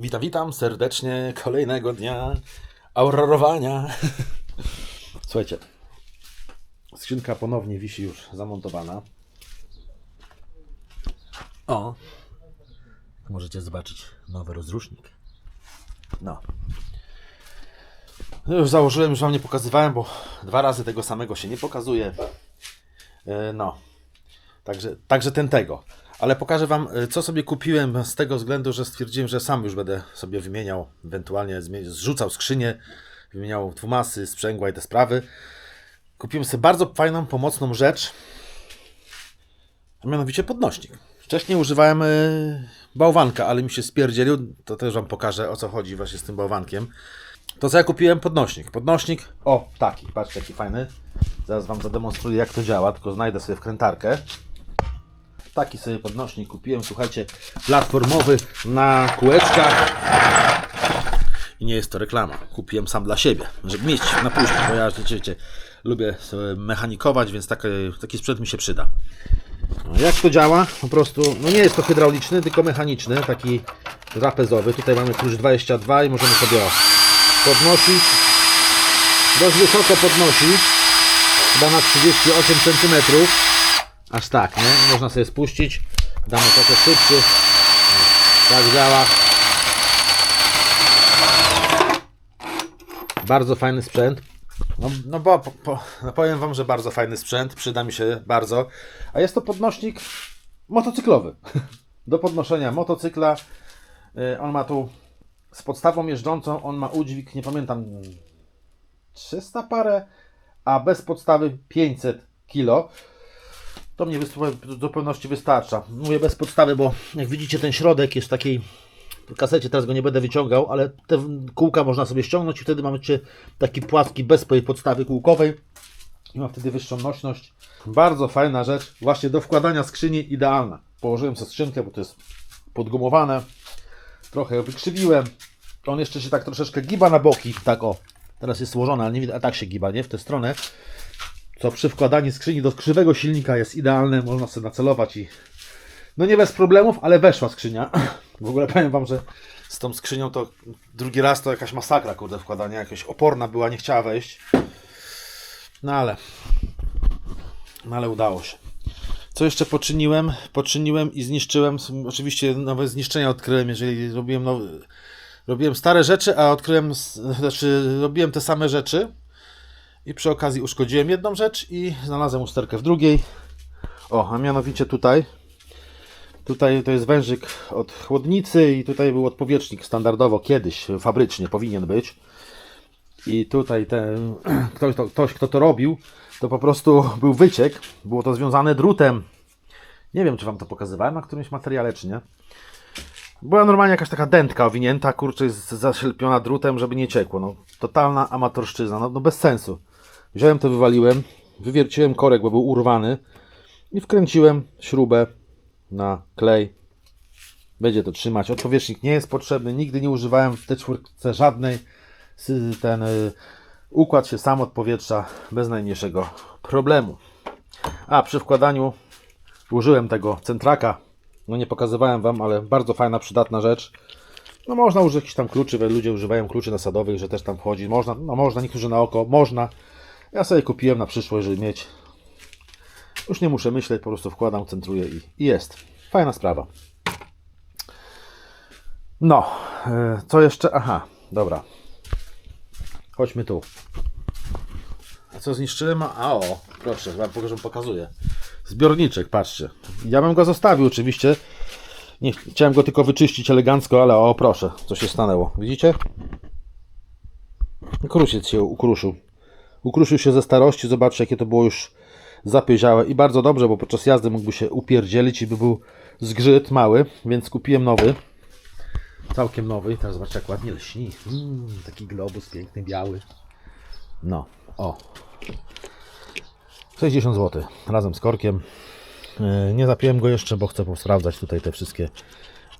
Witam, witam serdecznie kolejnego dnia aurorowania. Słuchajcie, skrzynka ponownie wisi już zamontowana. O, możecie zobaczyć nowy rozrusznik. No. No Już założyłem, już Wam nie pokazywałem, bo dwa razy tego samego się nie pokazuje. E, No. Także, także ten tego. Ale pokażę Wam, y, co sobie kupiłem z tego względu, że stwierdziłem, że sam już będę sobie wymieniał, ewentualnie zrzucał skrzynię, wymieniał dwumasy, sprzęgła i te sprawy. Kupiłem sobie bardzo fajną, pomocną rzecz, a mianowicie podnośnik. Wcześniej używałem y, bałwanka, ale mi się spierdzielił, to też Wam pokażę o co chodzi właśnie z tym bałwankiem. To co ja kupiłem? Podnośnik. Podnośnik, o taki, patrzcie jaki fajny. Zaraz Wam zademonstruję jak to działa, tylko znajdę sobie wkrętarkę. Taki sobie podnośnik kupiłem, słuchajcie, platformowy na kółeczkach. I nie jest to reklama. Kupiłem sam dla siebie, żeby mieć na później, bo ja wiecie, lubię mechanikować, więc taki, taki sprzęt mi się przyda. No, jak to działa? Po prostu, no nie jest to hydrauliczny, tylko mechaniczny, taki trapezowy. Tutaj mamy klucz 22 i możemy sobie podnosić. Dość wysoko podnosić, chyba na 38 cm. Aż tak, nie? Można sobie spuścić. Damy trochę szybciej. Tak działa. Bardzo fajny sprzęt. No, no bo po, po, no powiem Wam, że bardzo fajny sprzęt. Przyda mi się bardzo. A jest to podnośnik motocyklowy. Do podnoszenia motocykla. Y, On ma tu z podstawą jeżdżącą, on ma udźwig, nie pamiętam, 300 parę, a bez podstawy 500 kg. To mnie w zupełności wystarcza. Mówię bez podstawy, bo jak widzicie ten środek jest w takiej kasecie, teraz go nie będę wyciągał, ale te kółka można sobie ściągnąć i wtedy mamy taki płaski bez podstawy kółkowej i ma wtedy wyższą nośność. Bardzo fajna rzecz, właśnie do wkładania skrzyni idealna. Położyłem sobie skrzynkę, bo to jest podgumowane. Trochę wykrzywiłem. On jeszcze się tak troszeczkę giba na boki, tak o. Teraz jest złożony, ale nie widać, a tak się giba, nie? W tę stronę co przy wkładaniu skrzyni do krzywego silnika jest idealne, można sobie nacelować i no nie bez problemów, ale weszła skrzynia. W ogóle powiem Wam, że z tą skrzynią to drugi raz to jakaś masakra, kurde, wkładania, jakaś oporna była, nie chciała wejść. No ale, no ale udało się. Co jeszcze poczyniłem? Poczyniłem i zniszczyłem, oczywiście nowe zniszczenia odkryłem, jeżeli robiłem nowe, robiłem stare rzeczy, a odkryłem, znaczy robiłem te same rzeczy, i przy okazji uszkodziłem jedną rzecz i znalazłem usterkę w drugiej. O, a mianowicie tutaj. Tutaj to jest wężyk od chłodnicy i tutaj był odpowietrznik standardowo kiedyś, fabrycznie powinien być. I tutaj ten, ktoś, to, ktoś kto to robił, to po prostu był wyciek. Było to związane drutem. Nie wiem, czy Wam to pokazywałem na którymś materiale, czy nie. Była normalnie jakaś taka dętka owinięta, kurczę, zaślepiona drutem, żeby nie ciekło. No, totalna amatorszczyzna, no, no bez sensu. Wziąłem to, wywaliłem, wywierciłem korek, bo był urwany i wkręciłem śrubę na klej. Będzie to trzymać. Odpowietrznik nie jest potrzebny, nigdy nie używałem w tej czwórce żadnej. Sy- Ten y, układ się sam odpowietrza bez najmniejszego problemu. A przy wkładaniu użyłem tego centraka. No nie pokazywałem Wam, ale bardzo fajna, przydatna rzecz. No można użyć jakichś tam kluczy, ludzie używają kluczy nasadowych, że też tam wchodzi. Można, no można, niektórzy na oko, można. Ja sobie kupiłem na przyszłość, żeby mieć. Już nie muszę myśleć, po prostu wkładam, centruję i, jest. Fajna sprawa. No, e, co jeszcze? Aha, dobra. Chodźmy tu. A co zniszczyłem? A o, proszę, wam pokażę, pokazuję. Zbiorniczek, patrzcie. Ja bym go zostawił oczywiście. Nie, chciałem go tylko wyczyścić elegancko, ale o proszę, co się stanęło. Widzicie? Krusiec się ukruszył. Ukruszył się ze starości, zobaczcie jakie to było już zapieziałe i bardzo dobrze, bo podczas jazdy mógłby się upierdzielić i by był zgrzyt mały, więc kupiłem nowy. Całkiem nowy. Teraz zobaczcie jak ładnie lśni. Mm, taki globus piękny, biały. No, o. 60 zł razem z korkiem. Yy, Nie zapiłem go jeszcze, bo chcę sprawdzać tutaj te wszystkie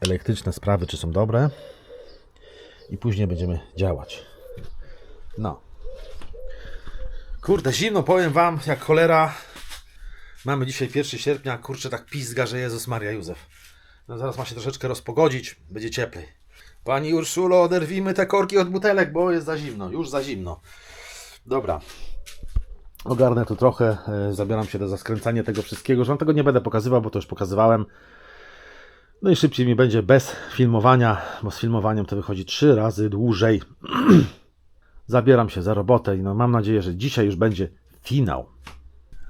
elektryczne sprawy, czy są dobre. I później będziemy działać. No. Kurde, zimno, powiem Wam, jak cholera. Mamy dzisiaj 1 sierpnia, kurczę, tak pizga, że Jezus Maria Józef. No zaraz ma się troszeczkę rozpogodzić, będzie cieplej. Pani Urszulo, oderwijmy te korki od butelek, bo jest za zimno, już za zimno. Dobra. Ogarnę tu trochę, e, zabieram się do zaskręcania tego wszystkiego, że wam tego nie będę pokazywał, bo to już pokazywałem. No i szybciej mi będzie bez filmowania, bo z filmowaniem to wychodzi trzy razy dłużej. Zabieram się za robotę i no mam nadzieję, że dzisiaj już będzie finał.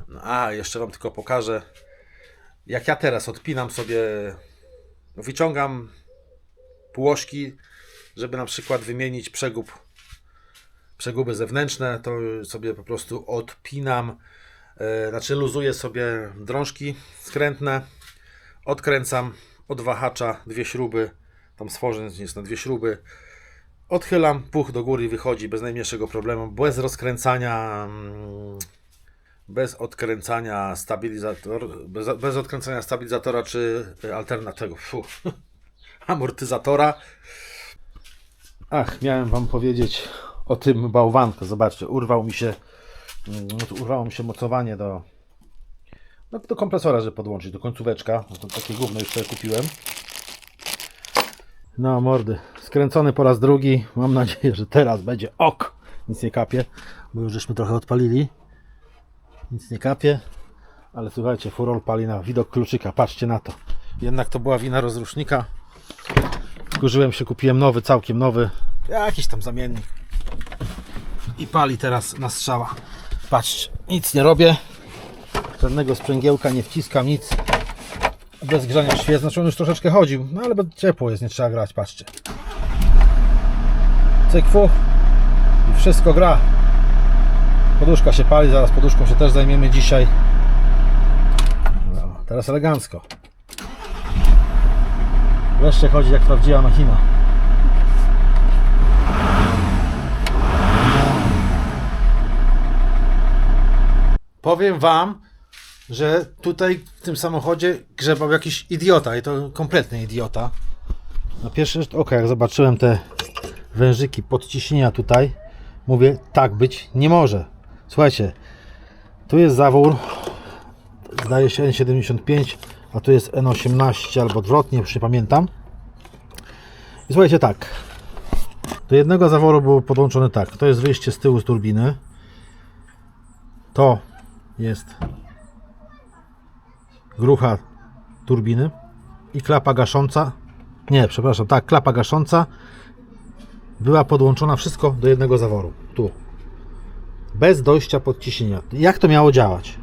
No, a, jeszcze wam tylko pokażę, jak ja teraz odpinam sobie, wyciągam półośki, żeby na przykład wymienić przegub, przeguby zewnętrzne, to sobie po prostu odpinam, e, znaczy luzuję sobie drążki skrętne, odkręcam od wahacza dwie śruby, tam stworzeń jest na dwie śruby, odchylam, puch do góry wychodzi bez najmniejszego problemu, bez rozkręcania, mm, bez odkręcania stabilizator, bez, bez odkręcania stabilizatora czy alternatywnego, fu, amortyzatora. Ach, miałem wam powiedzieć o tym bałwanku. Zobaczcie, urwał mi się, mm, urwało mi się mocowanie do, no, do kompresora, żeby podłączyć, do końcóweczka. No, takie gówno już sobie kupiłem. No mordy, skręcony po raz drugi. Mam nadzieję, że teraz będzie ok. Nic nie kapie, bo już żeśmy trochę odpalili. Nic nie kapie. Ale słuchajcie, furol pali na widok kluczyka. Patrzcie na to. Jednak to była wina rozrusznika. Wkurzyłem się, kupiłem nowy, całkiem nowy. Jakiś tam zamiennik. I pali teraz na strzała. Patrzcie, nic nie robię. Żadnego sprzęgiełka nie wciskam, nic. Bez grzania świec. Znaczy on już troszeczkę chodził, no ale ciepło jest, nie trzeba grać, patrzcie. Cyk, fuch. I wszystko gra. Poduszka się pali, zaraz poduszką się też zajmiemy dzisiaj. No, teraz elegancko. Wreszcie chodzi jak prawdziwa machina. Powiem Wam, że tutaj w tym samochodzie grzebał jakiś idiota i to kompletny idiota. Na pierwszy rzut oka, jak zobaczyłem te wężyki podciśnienia tutaj, mówię, tak być nie może. Słuchajcie, tu jest zawór, zdaje się N75, a tu jest N18 albo odwrotnie, już nie pamiętam. I słuchajcie, tak. Do jednego zaworu było podłączone tak. To jest wyjście z tyłu z turbiny. To jest grucha turbiny i klapa gasząca. Nie, przepraszam, tak, klapa gasząca była podłączona wszystko do jednego zaworu. Tu. Bez dojścia podciśnienia. Jak to miało działać?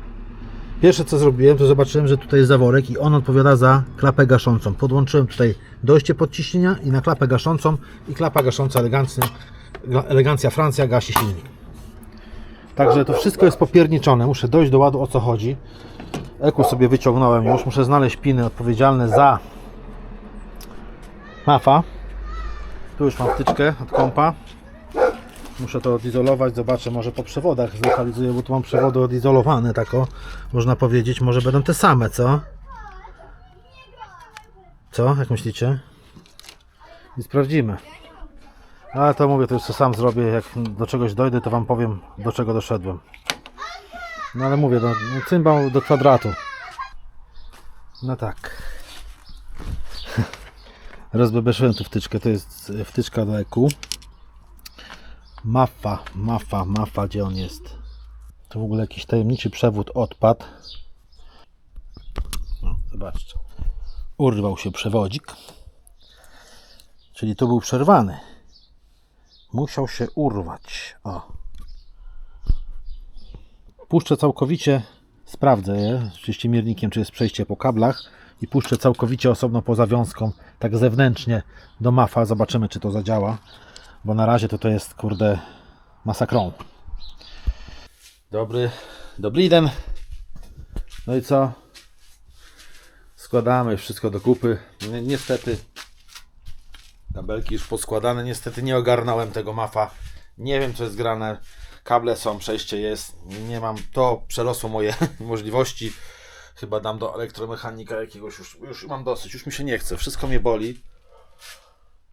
Pierwsze co zrobiłem, to zobaczyłem, że tutaj jest zaworek i on odpowiada za klapę gaszącą. Podłączyłem tutaj dojście podciśnienia i na klapę gaszącą i klapa gasząca elegancją, elegancja Francja gasi silnik. Także to wszystko jest popierniczone. Muszę dojść do ładu o co chodzi. Eku sobie wyciągnąłem już. Muszę znaleźć piny odpowiedzialne za mafa. Tu już mam wtyczkę od kompa. Muszę to odizolować, zobaczę, może po przewodach zlokalizuję, bo tu mam przewody odizolowane, tak o, można powiedzieć, może będą te same, co? Co, jak myślicie? I sprawdzimy. Ale to mówię, to już co sam zrobię, jak do czegoś dojdę, to Wam powiem, do czego doszedłem. No ale mówię, no, no cymbał do kwadratu. No tak. Rozbebeszyłem tu wtyczkę, to jest wtyczka do EQ. Mafa, mafa, mafa, gdzie on jest? To w ogóle jakiś tajemniczy przewód odpadł. No, zobaczcie. Urwał się przewodzik. Czyli to był przerwany. Musiał się urwać. O. Puszczę całkowicie, sprawdzę je, oczywiście miernikiem, czy jest przejście po kablach i puszczę całkowicie osobno poza wiązką, tak zewnętrznie do mafa. Zobaczymy, czy to zadziała bo na razie to to jest kurde masakrą. Dobry, dobry den. No i co? Składamy wszystko do kupy. Ni- Niestety kabelki już poskładane. Niestety nie ogarnąłem tego mafa. Nie wiem co jest grane. Kable są, przejście jest. Nie mam to przerosło moje możliwości. Chyba dam do elektromechanika jakiegoś już, już mam dosyć, już mi się nie chce. Wszystko mnie boli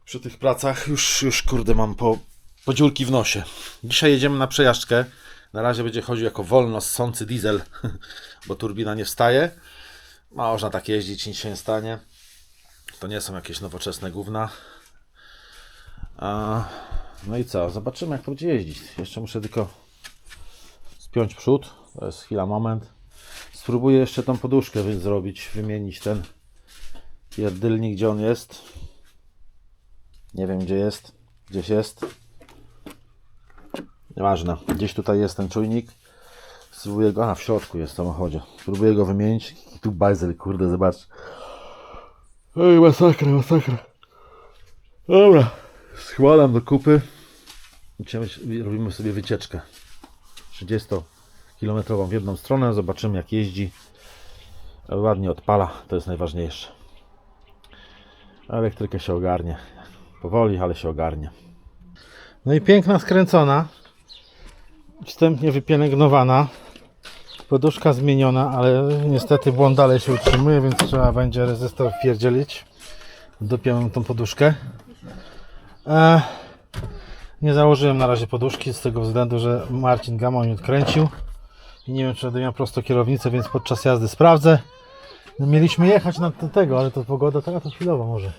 przy tych pracach już, już kurde mam po, po dziurki w nosie. Dzisiaj jedziemy na przejażdżkę. Na razie będzie chodził jako wolno ssący diesel, bo turbina nie wstaje. Można tak jeździć, nic się nie stanie. To nie są jakieś nowoczesne gówna. A, no i co? Zobaczymy jak to będzie jeździć. Jeszcze muszę tylko spiąć przód. To jest chwila, moment. Spróbuję jeszcze tą poduszkę zrobić, wymienić ten pierdylnik, gdzie on jest. Nie wiem gdzie jest. Gdzieś jest. Nieważne. Gdzieś tutaj jest ten czujnik. Spróbuję go. A, w środku jest w samochodzie. Spróbuję go wymienić. I tu bajzel, kurde, zobacz. Ej, masakra, masakra. Dobra. Schładam do kupy. Idziemy, robimy sobie wycieczkę. 30-kilometrową w jedną stronę. Zobaczymy jak jeździ. Ładnie odpala. To jest najważniejsze. Elektrykę się ogarnie. Powoli, ale się ogarnie. No i piękna skręcona. Wstępnie wypielęgnowana. Poduszka zmieniona, ale niestety błąd dalej się utrzymuje, więc trzeba będzie rezystor wpierdzielić. Dopiąłem tą poduszkę. E, nie założyłem na razie poduszki z tego względu, że Marcin Gamo mi odkręcił. I nie wiem, czy będę miał prosto kierownicę, więc podczas jazdy sprawdzę. No, mieliśmy jechać na te- tego, ale to pogoda taka to chwilowa może.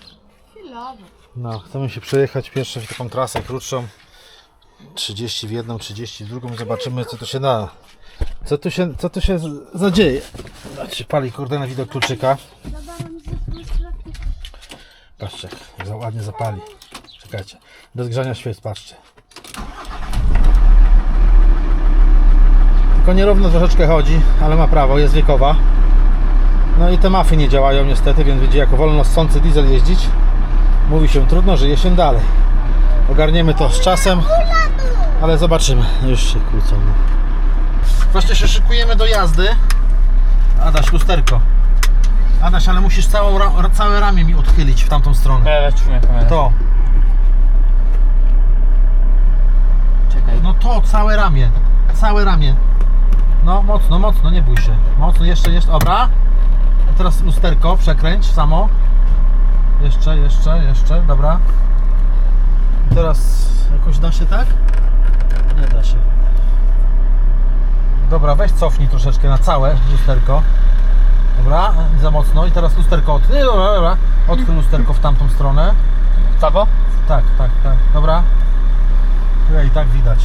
Chwilowo. No, chcemy się przejechać pierwsze w taką trasę krótszą. 30 w jedną, 30 w drugą. Zobaczymy co tu się da. Co tu się, co tu się zadzieje. Tak się pali kurde na widok kluczyka. Patrzcie, za ładnie zapali. Czekajcie. Do zgrzania świec, patrzcie. Tylko nierówno troszeczkę chodzi, ale ma prawo, jest wiekowa. No i te mafy nie działają niestety, więc będzie jako wolno ssący diesel jeździć. Mówi się trudno, żyje się dalej. Ogarniemy to z czasem, ale zobaczymy. Już się kłócą. Właśnie się szykujemy do jazdy. Adaś, lusterko. Adaś, ale musisz całą, ra- całe ramię mi odchylić w tamtą stronę. To. Czekaj. No to, całe ramię. Całe ramię. No, mocno, mocno, nie bój się. Mocno, jeszcze, jeszcze. Dobra. A teraz lusterko, przekręć samo. Jeszcze, jeszcze, jeszcze, dobra. Teraz jakoś da się tak? Nie da się. Dobra, weź cofnij troszeczkę na całe lusterko. Dobra, za mocno. I teraz lusterko od... Nie, dobra, dobra. Odchyl lusterko w tamtą stronę. Cawo? Tak, tak, tak. Dobra. Ja i tak widać.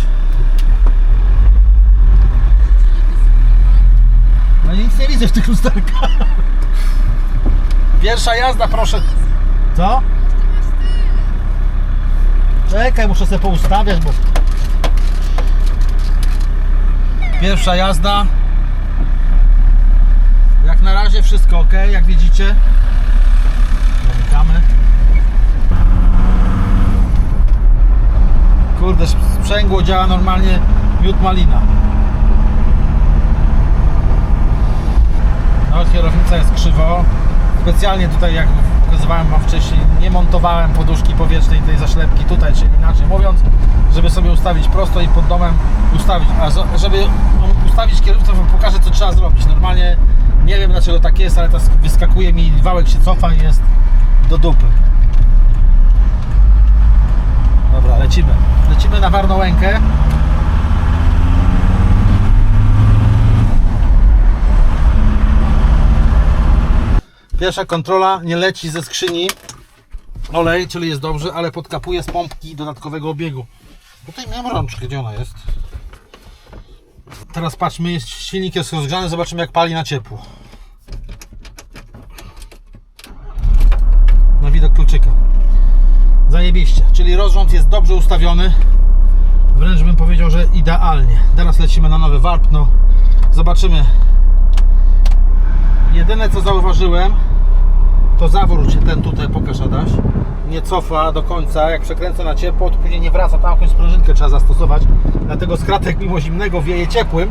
No i nic nie widzę w tych lusterkach. Pierwsza jazda, proszę. Co? Czekaj, muszę sobie poustawiać, bo... Pierwsza jazda. Jak na razie wszystko ok, jak widzicie. Zamykamy. Kurde, sprzęgło działa normalnie miód malina. No, kierownica jest krzywo. Specjalnie tutaj, jak pokazywałem Wam wcześniej, nie montowałem poduszki powietrznej tej zaślepki tutaj, czyli inaczej mówiąc, żeby sobie ustawić prosto i pod domem ustawić. A żeby ustawić kierownicę, Wam pokażę, co trzeba zrobić. Normalnie nie wiem, dlaczego tak jest, ale teraz wyskakuje mi, wałek się cofa i jest do dupy. Dobra, lecimy. Lecimy na warną łękę. Pierwsza kontrola nie leci ze skrzyni olej, czyli jest dobrze, ale podkapuje z pompki dodatkowego obiegu. Tutaj miałem rączkę, gdzie ona jest? Teraz patrzmy, jest, silnik jest rozgrzany, zobaczymy jak pali na ciepło. Na widok kluczyka. Zajebiście, czyli rozrząd jest dobrze ustawiony. Wręcz bym powiedział, że idealnie. Teraz lecimy na nowy warp. No, zobaczymy. Jedyne co zauważyłem, to zawór się ten tutaj pokaż Adaś. Nie cofa do końca, jak przekręcę na ciepło, to później nie wraca, tam jakąś sprężynkę trzeba zastosować. Dlatego skratek mimo zimnego wieje ciepłym,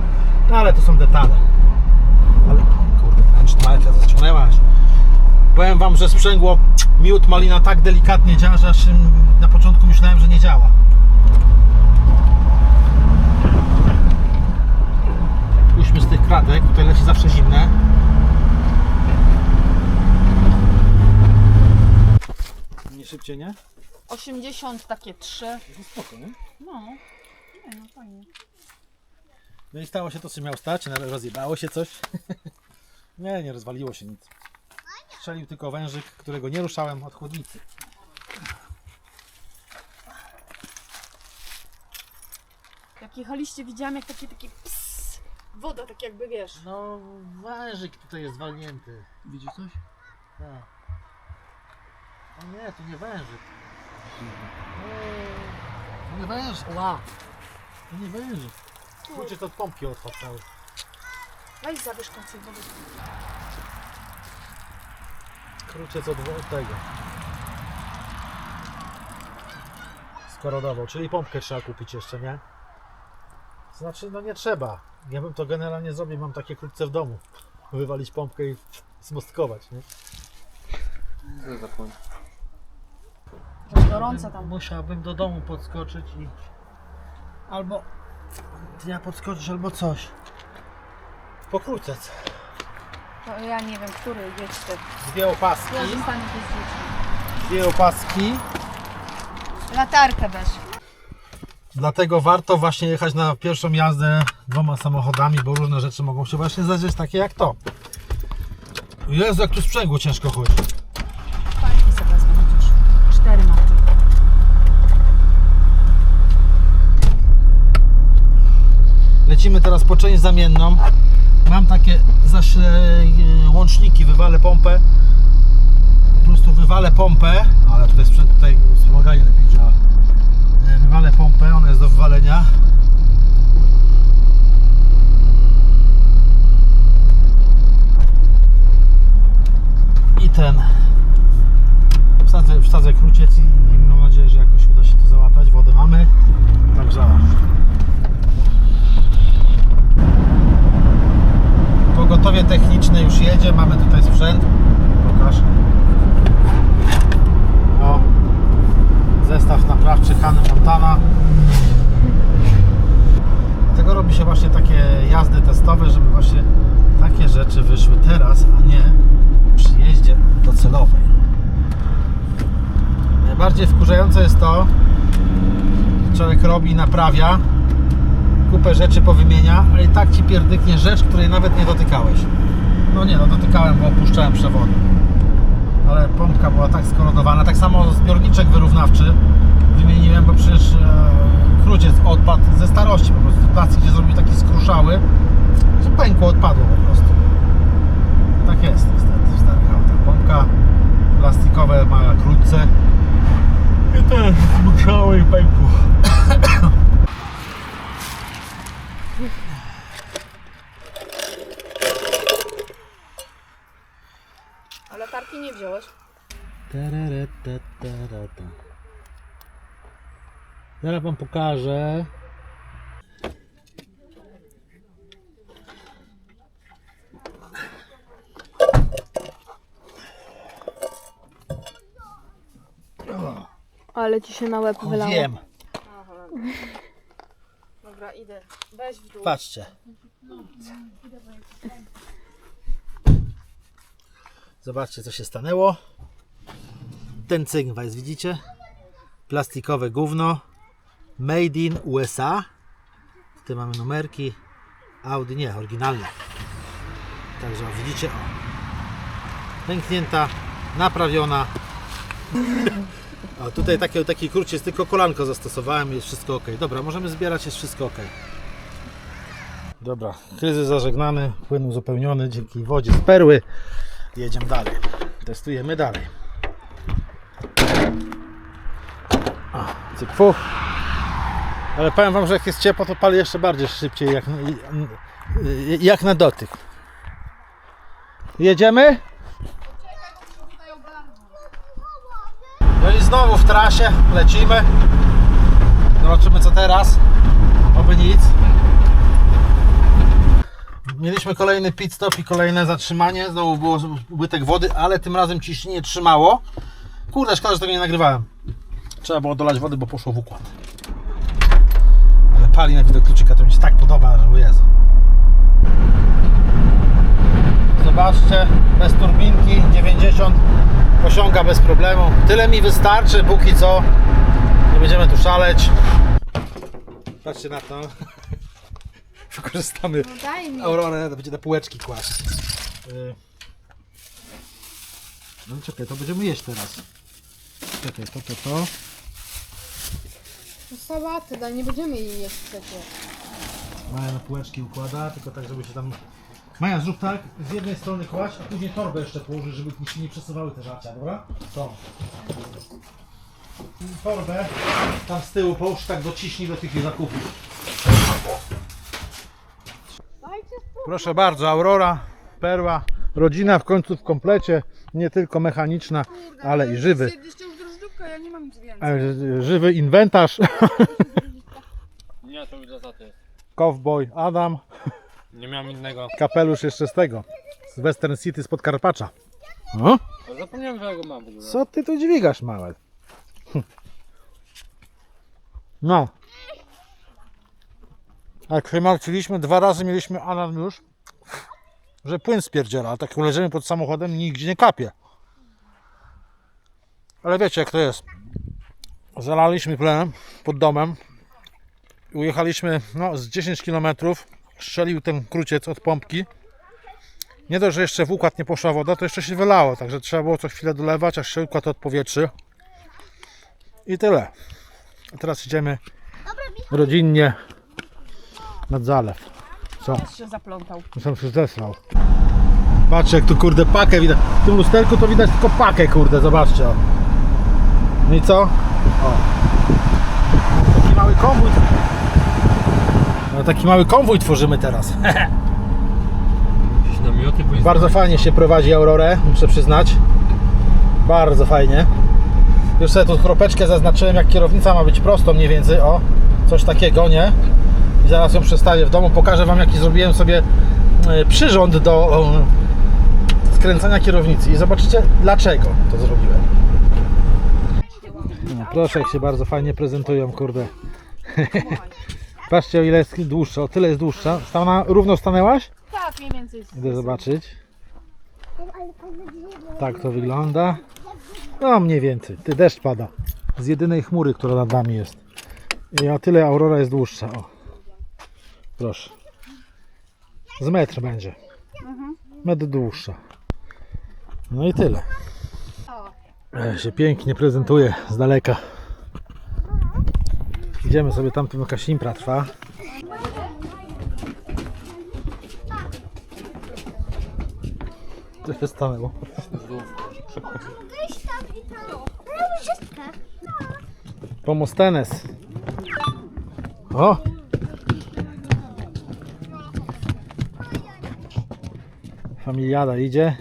no ale to są detale. Ale kurde, ręczna jak zaciągnęłaś. Powiem Wam, że sprzęgło miód malina tak delikatnie działa, że aż na początku myślałem, że nie działa. Pójdźmy z tych kratek, tutaj leci zawsze zimne. Nie szybciej, nie? 80 takie trzy. Spoko, nie? No. Nie, no fajnie. No i stało się to, co miało stać, no, rozjebało się coś. nie, nie rozwaliło się nic. Strzelił tylko wężyk, którego nie ruszałem od chłodnicy. Jak jechaliście, widziałam jak takie, takie ps, woda tak jakby, wiesz. No, wężyk tutaj jest walnięty. Widzisz coś? Tak. O nie, to nie wężyk. To nie wężyk. Ła. To nie wężyk. Kurczę, to od pompki odpadł cały. Weź zabierz więcej wody. Kruciec od, od tego. Skorodował, czyli pompkę trzeba kupić jeszcze, nie? Znaczy, no nie trzeba. Ja bym to generalnie zrobił, mam takie krótce w domu. Wywalić pompkę i zmostkować, nie? Co za? Też gorąco tam. Musiałbym do domu podskoczyć i... Albo... Ja podskoczyć, albo coś. Po krucec. To ja nie wiem, który ty. Dwie opaski. Ja zostanę. Dwie opaski. Latarkę weź. Dlatego warto właśnie jechać na pierwszą jazdę dwoma samochodami, bo różne rzeczy mogą się właśnie zdarzyć, takie jak to. Jezu, jak tu sprzęgło ciężko chodzi. Fajnie sobie wezmę chociaż. Cztery mam. Lecimy teraz po część zamienną. Mam takie zaś e, łączniki, wywalę pompę. Po prostu wywalę pompę, ale tutaj tutaj wspomaganie lepiej działa. E, Wywalę pompę, ona jest do wywalenia. I ten. Wsadzę, wsadzę kruciec i, i mam nadzieję, że jakoś uda się to załatać. Wodę mamy. Także Pogotowie techniczne już jedzie, mamy tutaj sprzęt. Pokaż. O, zestaw naprawczy Hany Montana. Dlatego robi się właśnie takie jazdy testowe, żeby właśnie takie rzeczy wyszły teraz, a nie przy jeździe docelowej. Najbardziej wkurzające jest to, człowiek robi naprawia, kupę rzeczy powymienia, ale i tak ci pierdyknie rzecz, której nawet nie dotykałeś. No nie, no dotykałem, bo opuszczałem przewody. Ale pompka była tak skorodowana, tak samo zbiorniczek wyrównawczy wymieniłem, bo przecież e, kruciec odpadł ze starości po prostu. Plastik się zrobił taki skruszały, że pękło, odpadło po prostu. Tak jest niestety w starych autach. Pompka plastikowe ma krótce zmuszały i pękło. A latarki nie wziąłeś? Zaraz wam pokażę. Ale ci się na łeb O, wiem, Dobra, idę. Weź w dół. patrzcie. Zobaczcie co się stanęło. Ten cynkwajs, widzicie? Plastikowe gówno. Made in USA. Tutaj mamy numerki. Audi, nie, oryginalne. Także o, widzicie, o. Pęknięta, naprawiona. O, tutaj takie, taki kruciec, tylko kolanko zastosowałem i jest wszystko ok. Dobra, możemy zbierać, jest wszystko ok. Dobra, kryzys zażegnany, płyn uzupełniony dzięki wodzie z perły. Jedziemy dalej. Testujemy dalej. O, cyk, fu. Ale powiem Wam, że jak jest ciepło, to pali jeszcze bardziej szybciej, jak, jak na dotyk. Jedziemy? No i znowu w trasie lecimy. Zobaczymy co teraz. Oby nic. Mieliśmy kolejny pit stop i kolejne zatrzymanie. Znowu było ubytek wody, ale tym razem ciśnienie trzymało. Kurde, szkoda, że tego nie nagrywałem. Trzeba było dolać wody, bo poszło w układ. Ale pali na widok kluczyka, to mi się tak podoba, że Jezu. Zobaczcie, bez turbinki 90 osiąga bez problemu. Tyle mi wystarczy, póki co. Nie będziemy tu szaleć. Patrzcie na to. Wykorzystamy No daj mi. Aurorę, to będzie na półeczki kłaść. Y. No czekaj, to będziemy jeść teraz. Czekaj, to, to, to. No sałatę, daj, nie będziemy jej jeść przecież. Maja na półeczki układa, tylko tak, żeby się tam... Maja, zrób tak, z jednej strony kładź, a później torbę jeszcze położysz, żeby mi się nie przesuwały te żarcia, dobra? To. Torbę tam z tyłu połóż, tak dociśnij do tych zakupów. Proszę bardzo, Aurora, Perła, rodzina w końcu w komplecie, nie tylko mechaniczna, ale i żywy. Jeszcze już drożdżówka, ja nie mam nic więcej. e, Żywy inwentarz, Nie, to już za taty. cowboy Adam, Nie miałem innego. kapelusz jeszcze z tego, z Western City z Podkarpacza. O? Zapomniałem, że ja go mam w ogóle. Co ty tu dźwigasz, małe? Hm. No. Jak się martwiliśmy, dwa razy mieliśmy alarm już, że płyn spierdziela, a tak leżymy pod samochodem nigdzie nie kapie. Ale wiecie jak to jest. Zalaliśmy plenem pod domem. i Ujechaliśmy no, z 10 km. Strzelił ten kruciec od pompki. Nie dość, że jeszcze w układ nie poszła woda, to jeszcze się wylało, także trzeba było co chwilę dolewać, aż się układ odpowietrzy. I tyle. A teraz idziemy rodzinnie nad zalew. Co? się zaplątał. Sam się zesrał. Patrzcie jak tu kurde pakę widać. W tym lusterku to widać tylko pakę kurde, zobaczcie. O. No i co? O. Taki mały konwój. No, taki mały konwój tworzymy teraz. Jakieś namioty, bo jest... Bardzo fajnie się prowadzi Aurorę, muszę przyznać. Bardzo fajnie. Już sobie tu kropeczkę zaznaczyłem, jak kierownica ma być prosto mniej więcej. O, coś takiego, nie? I zaraz ją przestawię w domu. Pokażę Wam, jaki zrobiłem sobie e, przyrząd do e, skręcania kierownicy. I zobaczycie, dlaczego to zrobiłem. No, proszę, jak się bardzo fajnie prezentują, kurde. Patrzcie, o ile jest dłuższa. O tyle jest dłuższa. Stana, równo stanęłaś? Tak, mniej więcej. Idę zobaczyć. Tak to wygląda. No mniej więcej. Ty deszcz pada. Z jedynej chmury, która nad nami jest. I o tyle aurora jest dłuższa. O. Proszę. Z metr będzie. Metr dłuższa. No i tyle. E, się pięknie prezentuje z daleka. Idziemy sobie tam, tu jakaś impra trwa. Co się stanęło? Pomostenes. O! Familiada idzie.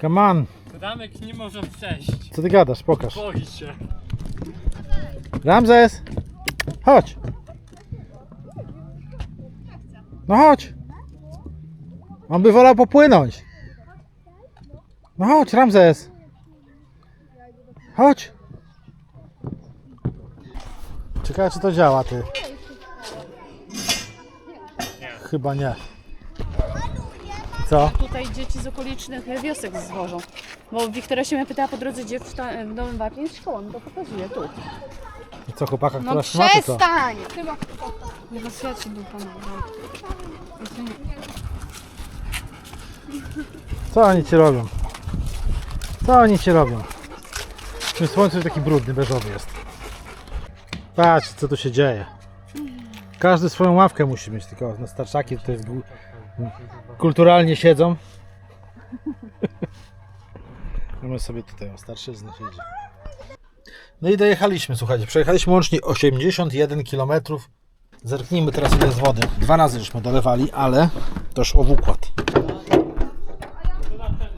Come on! Ramek nie może przejść. Co ty gadasz? Pokaż. Boi się. Ramzes! Chodź! No chodź! On by wolał popłynąć. No chodź, Ramzes! Chodź! Ciekawe, czy to działa, ty. Chyba nie. Co? Tutaj dzieci z okolicznych wiosek zwożą. Bo Wiktoria się mnie pytała po drodze, gdzie w, ta, w Nowym jest szkoła, no to pokazuję tu. I co, chłopaka, która No trzyma, czy co? przestań! Chyba dupa Co oni ci robią? Co oni ci robią? W tym słońcu taki brudny, beżowy jest. Patrz, co tu się dzieje. Każdy swoją ławkę musi mieć, tylko no starczaki tutaj w- kulturalnie siedzą. A my sobie tutaj o starszyzny siedzi. No i dojechaliśmy, słuchajcie. Przejechaliśmy łącznie 81 km. Zerknijmy teraz ile jest wody. Dwa razy żeśmy dolewali, ale to szło w układ.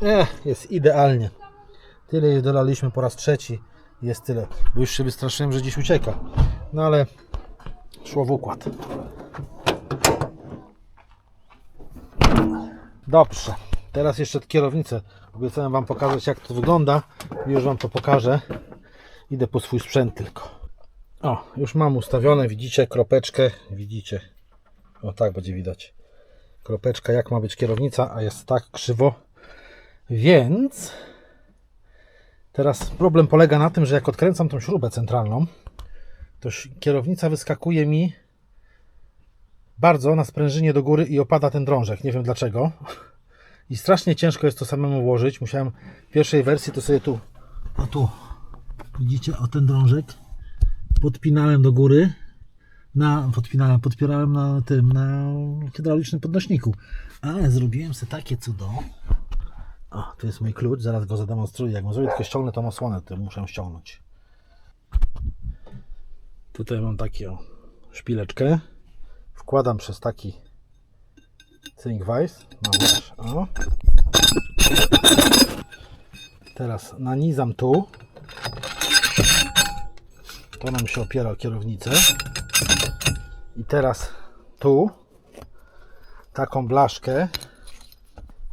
Ech, jest idealnie. Tyle jej dolaliśmy po raz trzeci. Jest tyle. Bo już się wystraszyłem, że dziś ucieka. No ale szło w układ. Dobrze. Teraz jeszcze kierownicę. Obiecałem Wam pokazać jak to wygląda. Już Wam to pokażę. Idę po swój sprzęt tylko. O, już mam ustawione. Widzicie kropeczkę. Widzicie. O tak będzie widać. Kropeczka jak ma być kierownica, a jest tak krzywo. Więc teraz problem polega na tym, że jak odkręcam tą śrubę centralną, to kierownica wyskakuje mi bardzo na sprężynie do góry i opada ten drążek. Nie wiem dlaczego. I strasznie ciężko jest to samemu włożyć. Musiałem w pierwszej wersji to sobie tu, o tu, widzicie, o ten drążek. podpinałem do góry. Na, podpinałem, podpierałem na tym, na hydraulicznym podnośniku. Ale zrobiłem sobie takie cudo. O, tu jest mój klucz, zaraz go zademonstruję. Jak zrobię, tylko ściągnę tą osłonę, to muszę ściągnąć. Tutaj mam taką szpileczkę. Wkładam przez taki Cinkweiss. No o. Teraz nanizam tu. To nam się opiera o kierownicę. I teraz tu taką blaszkę,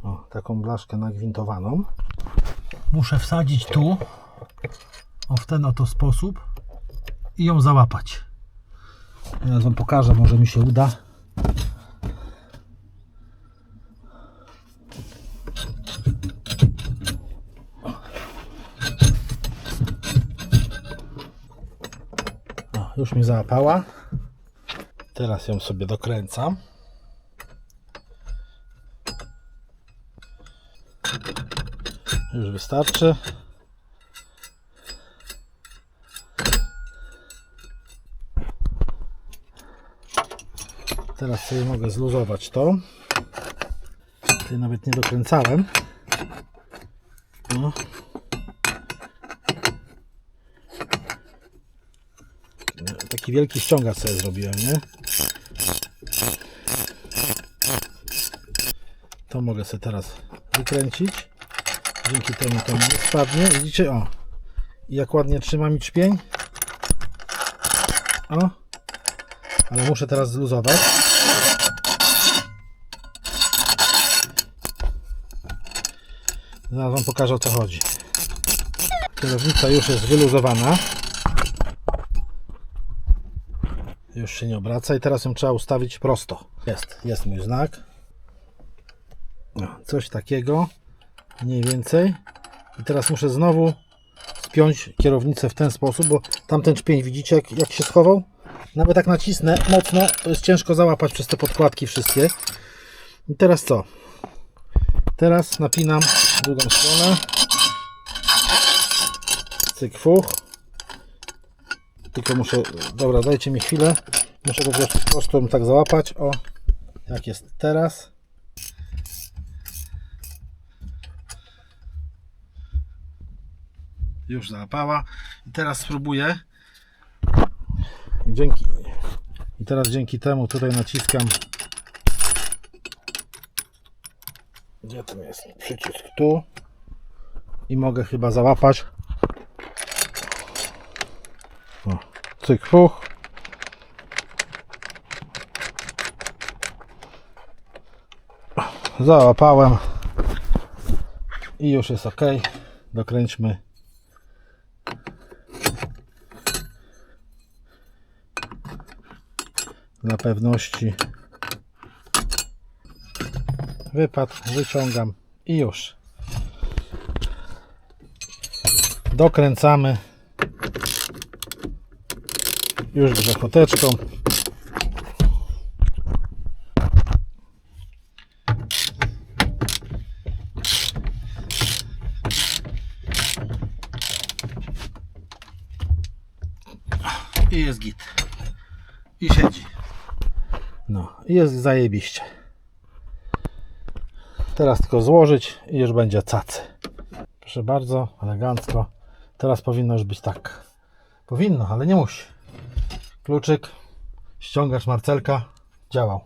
o, taką blaszkę nagwintowaną. Muszę wsadzić tu, o w ten oto sposób i ją załapać. Teraz Wam pokażę, może mi się uda. O, mi załapała. Teraz ją sobie dokręcam. Już wystarczy. Teraz sobie mogę zluzować to. Tutaj nawet nie dokręcałem. O. Taki wielki ściągacz sobie zrobiłem, nie? To mogę sobie teraz wykręcić. Dzięki temu to nie spadnie. Widzicie? O! Jak ładnie trzyma mi trzpień. O! Ale muszę teraz zluzować. Zaraz Wam pokażę o co chodzi. Kierownica już jest wyluzowana. Już się nie obraca i teraz ją trzeba ustawić prosto. Jest, jest mój znak. Coś takiego. Mniej więcej. I teraz muszę znowu spiąć kierownicę w ten sposób, bo tamten czpień widzicie jak, jak się schował? Nawet jak nacisnę mocno, to jest ciężko załapać przez te podkładki wszystkie. I teraz co? Teraz napinam drugą stronę. Cyk, fuch. Tylko muszę, dobra, dajcie mi chwilę. Muszę go po prostu tak załapać. O, jak jest teraz. Już załapała. I teraz spróbuję. Dzięki. I teraz dzięki temu tutaj naciskam. Gdzie tam jest przycisk? Tu. I mogę chyba załapać. Cyk. Załapałem. I już jest ok. Dokręćmy. Dla pewności. Wypadł, wyciągam i już. Dokręcamy. Już grzechoteczką. I jest git. I siedzi. No, jest zajebiście. Teraz tylko złożyć i już będzie cacy. Proszę bardzo, elegancko. Teraz powinno już być tak. Powinno, ale nie musi. Kluczyk, ściągacz marcelka działał.